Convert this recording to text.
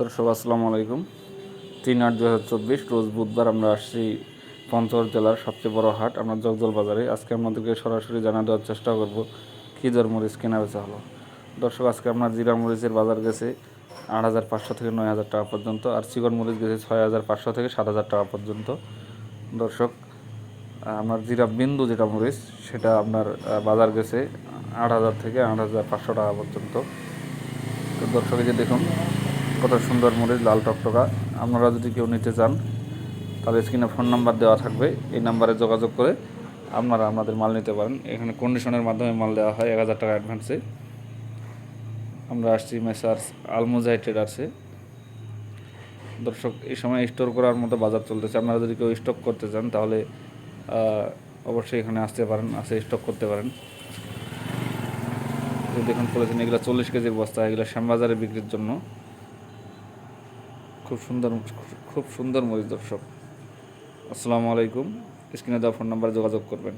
দর্শক, আসসালামু আলাইকুম। তিন আট দু হাজার চব্বিশ, রোজ বুধবার আমরা আসছি পঞ্চগড় জেলার সবচেয়ে বড় হাট, আমরা জগদল বাজারে। আজকে আপনাদেরকে সরাসরি জানা দেওয়ার চেষ্টা করব, কী দর মরিচ কেনা বেচা হলো? দর্শক, আজকে আপনার জিরা মরিচের বাজার গেছে আট হাজার পাঁচশো থেকে নয় হাজার টাকা পর্যন্ত, আর চিকন মরিচ গেছে ছয় হাজার পাঁচশো থেকে সাত হাজার টাকা পর্যন্ত। দর্শক আপনার জিরা বিন্দু যেটা মরিচ, সেটা আপনার বাজার গেছে আট হাজার থেকে আট হাজার পাঁচশো টাকা পর্যন্ত। দর্শক যে দেখুন কত সুন্দর মরিচ লাল টকটকা। আপনারা যদি কেউ নিতে চান, তাহলে স্ক্রিনে ফোন নাম্বার দেওয়া থাকবে। এই নাম্বারে যোগাযোগ করে আপনারা আপনাদের মাল নিতে পারেন। এখানে কন্ডিশনের মাধ্যমে মাল দেওয়া হয়, এক হাজার টাকা অ্যাডভান্সে আমরা আসছি মেসার্স আলমোজাই ট্রেডার্সে দর্শক, এই সময় স্টোর করার মতো বাজার চলতেছে। আপনারা যদি কেউ স্টক করতে চান, তাহলে অবশ্যই এখানে আসতে পারেন, আসে স্টক করতে পারেন। দেখুন বলেছেন এগুলো চল্লিশ কেজির বস্তা, এগুলো শ্যামবাজারে বিক্রির জন্য। খুব সুন্দর খুব সুন্দর মরিচ দর্শক। আসসালামু আলাইকুম। স্ক্রিনে দেওয়া ফোন নাম্বারে যোগাযোগ করবেন।